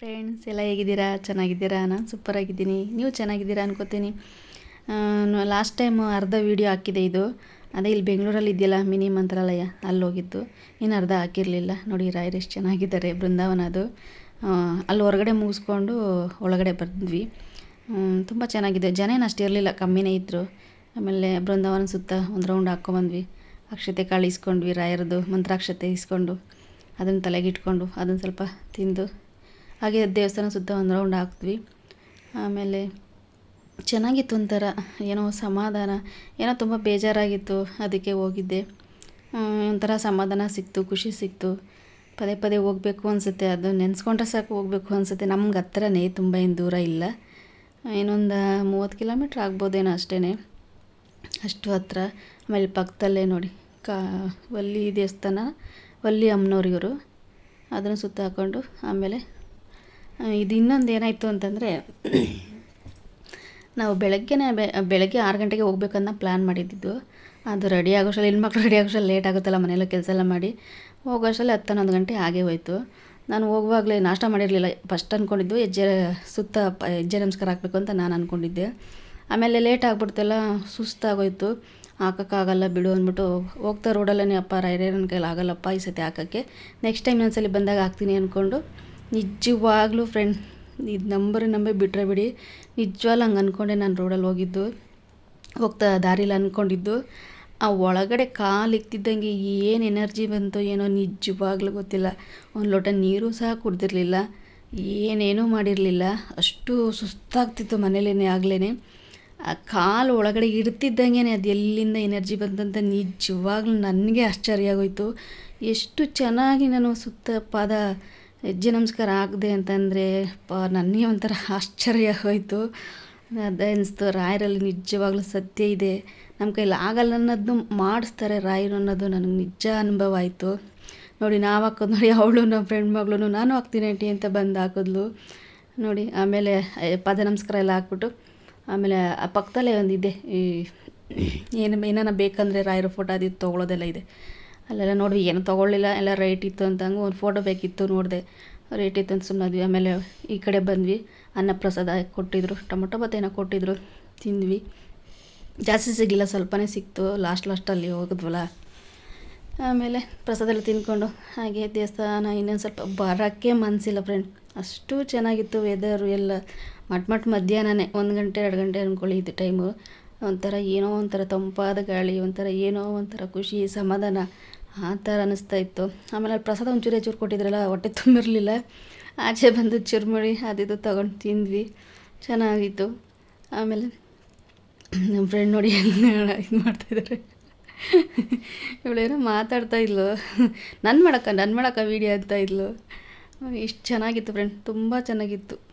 Friends ಎಲ್ಲ ಹೇಗಿದ್ದೀರಾ? ಚೆನ್ನಾಗಿದ್ದೀರಾ? ನಾನು ಸೂಪರಾಗಿದ್ದೀನಿ ನೀವು ಚೆನ್ನಾಗಿದ್ದೀರಾ ಅನ್ಕೋತೀನಿ. ಲಾಸ್ಟ್ ಟೈಮ್ ಅರ್ಧ ವೀಡಿಯೋ ಹಾಕಿದೆ ಇದು. ಅದೇ ಇಲ್ಲಿ ಬೆಂಗಳೂರಲ್ಲಿ ಇದೆಯಲ್ಲ, ಮಿನಿ ಮಂತ್ರಾಲಯ ಅಲ್ಲಿ ಹೋಗಿದ್ದು ಇನ್ನು ಅರ್ಧ ಹಾಕಿರಲಿಲ್ಲ. ನೋಡಿ, ರಾಯರ್ ಎಷ್ಟು ಚೆನ್ನಾಗಿದ್ದಾರೆ, ಬೃಂದಾವನ ಅದು. ಅಲ್ಲಿ ಹೊರಗಡೆ ಮುಗಿಸ್ಕೊಂಡು ಒಳಗಡೆ ಬಂದ್ವಿ. ತುಂಬ ಚೆನ್ನಾಗಿದೆ. ಜನ ಏನು ಅಷ್ಟು ಇರಲಿಲ್ಲ, ಕಮ್ಮಿನೇ ಇದ್ದರು ಆಮೇಲೆ ಬೃಂದಾವನ ಸುತ್ತ ಒಂದು ರೌಂಡ್ ಹಾಕ್ಕೊಂಬಂದ್ವಿ ಅಕ್ಷತೆ ಕಾಳು ಇಸ್ಕೊಂಡ್ವಿ ರಾಯರದು ಮಂತ್ರಾಕ್ಷತೆ ಇಸ್ಕೊಂಡು. ಅದನ್ನು ತಲೆಗೆ ಇಟ್ಕೊಂಡು, ಅದನ್ನು ಸ್ವಲ್ಪ ತಿಂದು ಹಾಗೆ ದೇವಸ್ಥಾನ ಸುತ್ತ ಒಂದು ರೌಂಡ್ ಹಾಕಿದ್ವಿ. ಆಮೇಲೆ ಚೆನ್ನಾಗಿತ್ತು ಒಂಥರ, ಏನೋ ಸಮಾಧಾನ, ಏನೋ ತುಂಬ ಬೇಜಾರಾಗಿತ್ತು ಅದಕ್ಕೆ ಹೋಗಿದ್ದೆ. ಒಂಥರ ಸಮಾಧಾನ ಸಿಕ್ತು, ಖುಷಿ ಸಿಕ್ತು. ಪದೇ ಪದೇ ಹೋಗಬೇಕು ಅನಿಸುತ್ತೆ, ಅದು ನೆನೆಸ್ಕೊಂಡ್ರೆ ಸಾಕು ಹೋಗಬೇಕು ಅನಿಸುತ್ತೆ. ನಮ್ಗೆ ಹತ್ರನೇ ತುಂಬ ಏನು ದೂರ ಇಲ್ಲ. ಇನ್ನೊಂದು ಮೂವತ್ತು ಕಿಲೋಮೀಟ್ರ್ ಆಗ್ಬೋದೇನೋ ಅಷ್ಟೇ ಅಷ್ಟು ಹತ್ರ, ಆಮೇಲೆ ಪಕ್ಕದಲ್ಲೇ ನೋಡಿ, ಕಾ, ವಲ್ಲಿ ದೇವಸ್ಥಾನ, ವಲ್ಲಿ ಅಮ್ಮನವ್ರಿಗರು ಅದನ್ನು ಸುತ್ತ ಹಾಕ್ಕೊಂಡು ಆಮೇಲೆ ಇದು ಇನ್ನೊಂದು ಏನಾಯಿತು ಅಂತಂದರೆ, ನಾವು ಬೆಳಗ್ಗೆನೇ ಬೆಳಗ್ಗೆ ಆರು ಗಂಟೆಗೆ ಹೋಗ್ಬೇಕನ್ನ ಪ್ಲ್ಯಾನ್ ಮಾಡಿದ್ದು ಅದು ರೆಡಿ ಆಗೋಷ್ಟರಲ್ಲಿ ಹೆಣ್ಮಕ್ಳು ರೆಡಿ ಆಗೋಷ್ಟಲ್ಲಿ ಲೇಟ್ ಆಗುತ್ತಲ್ಲ, ಮನೆಯಲ್ಲ ಕೆಲಸ ಎಲ್ಲ ಮಾಡಿ. ಹೋಗೋಷ್ಟರಲ್ಲಿ ಹತ್ತು ಗಂಟೆ ಆಗೇ ಹೋಯಿತು. ನಾನು ಹೋಗುವಾಗಲೇ ನಾಷ್ಟ ಮಾಡಿರಲಿಲ್ಲ ಫಸ್ಟ್ ಅಂದ್ಕೊಂಡಿದ್ದು ಹೆಜ್ಜೆ ಸುತ್ತ ಹೆಜ್ಜೆ ನಮಸ್ಕಾರ ಹಾಕಬೇಕು ಅಂತ ನಾನು ಅಂದ್ಕೊಂಡಿದ್ದೆ ಆಮೇಲೆ ಲೇಟ್ ಆಗ್ಬಿಡ್ತಲ್ಲ ಸುಸ್ತಾಗೋಯ್ತು. ಹಾಕೋಕ್ಕಾಗಲ್ಲ ಬಿಡು ಅಂದ್ಬಿಟ್ಟು ಹೋಗ್ತಾ ರೋಡಲ್ಲೇ ಅಪ್ಪ ರೈರೇ ನನ್ನ ಕೈಲಿ ಆಗಲ್ಲಪ್ಪ, ಈ ಸತಿ ಹಾಕೋಕ್ಕೆ. ನೆಕ್ಸ್ಟ್ ಟೈಮ್ ಇನ್ನೊಂದ್ಸಲಿ ಬಂದಾಗ ಹಾಕ್ತೀನಿ ಅಂದ್ಕೊಂಡು ನಿಜವಾಗ್ಲೂ ಫ್ರೆಂಡ್ ಇದು ನಂಬರ್ ನಂಬೇ ಬಿಟ್ಟರೆ ಬಿಡಿ. ನಿಜವಾಗ್ಲೂ ಹಂಗೆ ಅಂದ್ಕೊಂಡೆ ನಾನು ರೋಡಲ್ಲಿ ಹೋಗಿದ್ದು. ಹೋಗ್ತಾ ದಾರಿಲಿ ಅಂದ್ಕೊಂಡಿದ್ದು ಆ ಒಳಗಡೆ ಕಾಲು ಇಕ್ತಿದ್ದಂಗೆ ಏನು ಎನರ್ಜಿ ಬಂತು ಏನೋ ನಿಜವಾಗ್ಲೂ ಗೊತ್ತಿಲ್ಲ. ಒಂದು ಲೋಟ ನೀರು ಸಹ ಕುಡ್ದಿರಲಿಲ್ಲ. ಏನೇನೂ ಮಾಡಿರಲಿಲ್ಲ. ಅಷ್ಟು ಸುಸ್ತಾಗ್ತಿತ್ತು ಮನೇಲೇ ಆಗ್ಲೇ ಆ ಕಾಲು ಒಳಗಡೆ ಇಡ್ತಿದ್ದಂಗೆ ಅದು ಎಲ್ಲಿಂದ ಎನರ್ಜಿ ಬಂತಂತ ನಿಜವಾಗ್ಲೂ ನನಗೆ ಆಶ್ಚರ್ಯ ಆಗೋಯ್ತು. ಎಷ್ಟು ಚೆನ್ನಾಗಿ ನಾನು ಸುತ್ತ ಪಾದ ಹೆಜ್ಜೆ ನಮಸ್ಕಾರ ಆಗದೆ ಅಂತಂದರೆ, ಪ ನನಗೆ ಒಂಥರ ಆಶ್ಚರ್ಯ ಹೋಯಿತು. ಅನಿಸ್ತು, ರಾಯರಲ್ಲಿ ನಿಜವಾಗ್ಲೂ ಸತ್ಯ ಇದೆ. ನಮ್ಮ ಕೈಲಿ ಆಗಲ್ಲ ಅನ್ನೋದನ್ನು ಮಾಡಿಸ್ತಾರೆ ರಾಯರು ಅನ್ನೋದು ನನಗೆ ನಿಜ ಅನುಭವ ಆಯಿತು. ನೋಡಿ, ನಾವು ಹಾಕೋದು ನೋಡಿ, ಅವಳು ನಮ್ಮ ಫ್ರೆಂಡ್ ಮಗಳು ನಾನು ಹಾಕ್ತೀನಿ ಆಂಟಿ ಅಂತ ಬಂದು ಹಾಕಿದ್ಲು. ನೋಡಿ, ಆಮೇಲೆ ಪದ ನಮಸ್ಕಾರ ಎಲ್ಲ ಹಾಕ್ಬಿಟ್ಟು, ಆಮೇಲೆ, ಆ ಪಕ್ಕದಲ್ಲೇ ಒಂದಿದೆ, ಈ, ಏನು, ಏನಾನ ಬೇಕಂದರೆ ರಾಯರ ಫೋಟೋ ಅದು ತೊಗೊಳೋದೆಲ್ಲ ಇದೆ. ಅಲ್ಲೆಲ್ಲ ನೋಡಿ, ಏನು ತೊಗೊಳ್ಳಿಲ್ಲ. ಎಲ್ಲ ರೇಟ್ ಇತ್ತು ಅಂತ ಹಂಗೆ ಒಂದು ಫೋಟೋ ಬೇಕಿತ್ತು ನೋಡಿದೆ. ರೇಟ್ ಇತ್ತು ಅಂತ ಸುಮ್ಮನಾದ್ವಿ ಆಮೇಲೆ ಈ ಕಡೆ ಬಂದ್ವಿ. ಅನ್ನಪ್ರಸಾದ ಕೊಟ್ಟಿದ್ರು, ಟೊಮೊಟೊ ಬಾತ್ ಏನೋ ಕೊಟ್ಟಿದ್ರು, ತಿಂದ್ವಿ. ಜಾಸ್ತಿ ಸಿಗಲಿಲ್ಲ, ಸ್ವಲ್ಪನೇ ಸಿಕ್ತು. ಲಾಸ್ಟ್ ಲಾಸ್ಟಲ್ಲಿ ಹೋಗಿದ್ವಲ್ಲ. ಆಮೇಲೆ ಪ್ರಸಾದ ಎಲ್ಲ ತಿಂದ್ಕೊಂಡು, ಹಾಗೆ ದೇವಸ್ಥಾನ ಇನ್ನೊಂದು ಸ್ವಲ್ಪ ಬರೋಕ್ಕೆ ಮನಸ್ಸಿಲ್ಲ ಫ್ರೆಂಡ್ ಅಷ್ಟು ಚೆನ್ನಾಗಿತ್ತು ವೆದರು ಎಲ್ಲ. ಮಟ್ ಮಟ್ ಮಧ್ಯಾಹ್ನನೇ, ಒಂದು ಗಂಟೆ, ಎರಡು ಗಂಟೆ ಅಂದ್ಕೊಳ್ಳಿ ಇದು ಟೈಮು ಒಂಥರ ಏನೋ ಒಂಥರ ತಂಪಾದ ಗಾಳಿ, ಒಂಥರ ಏನೋ ಒಂಥರ ಖುಷಿ, ಸಮಾಧಾನ. ಆ ಥರ ಅನ್ನಿಸ್ತಾ ಇತ್ತು. ಆಮೇಲೆ ಅಲ್ಲಿ ಪ್ರಸಾದ ಒಂಚೂರು ಚೂರು ಕೊಟ್ಟಿದ್ರಲ್ಲ, ಹೊಟ್ಟೆ ತುಂಬಿರಲಿಲ್ಲ. ಆಚೆ ಬಂದು ಚುರುಮುರಿ ಅದಿದು ತೊಗೊಂಡು ತಿಂದ್ವಿ. ಚೆನ್ನಾಗಿತ್ತು. ಆಮೇಲೆ ನಮ್ಮ ಫ್ರೆಂಡ್ ನೋಡಿ ಇದು ಮಾಡ್ತಾಯಿದ್ದಾರೆ ಇವಳೇನೋ ಮಾತಾಡ್ತಾ ಇದ್ಲು. ನನ್ನ ಮಾಡಕ್ಕ ನನ್ನ ಮಾಡಕ್ಕ ವೀಡಿಯೋ ಅಂತ ಇಷ್ಟು ಚೆನ್ನಾಗಿತ್ತು ಫ್ರೆಂಡ್ ತುಂಬ ಚೆನ್ನಾಗಿತ್ತು.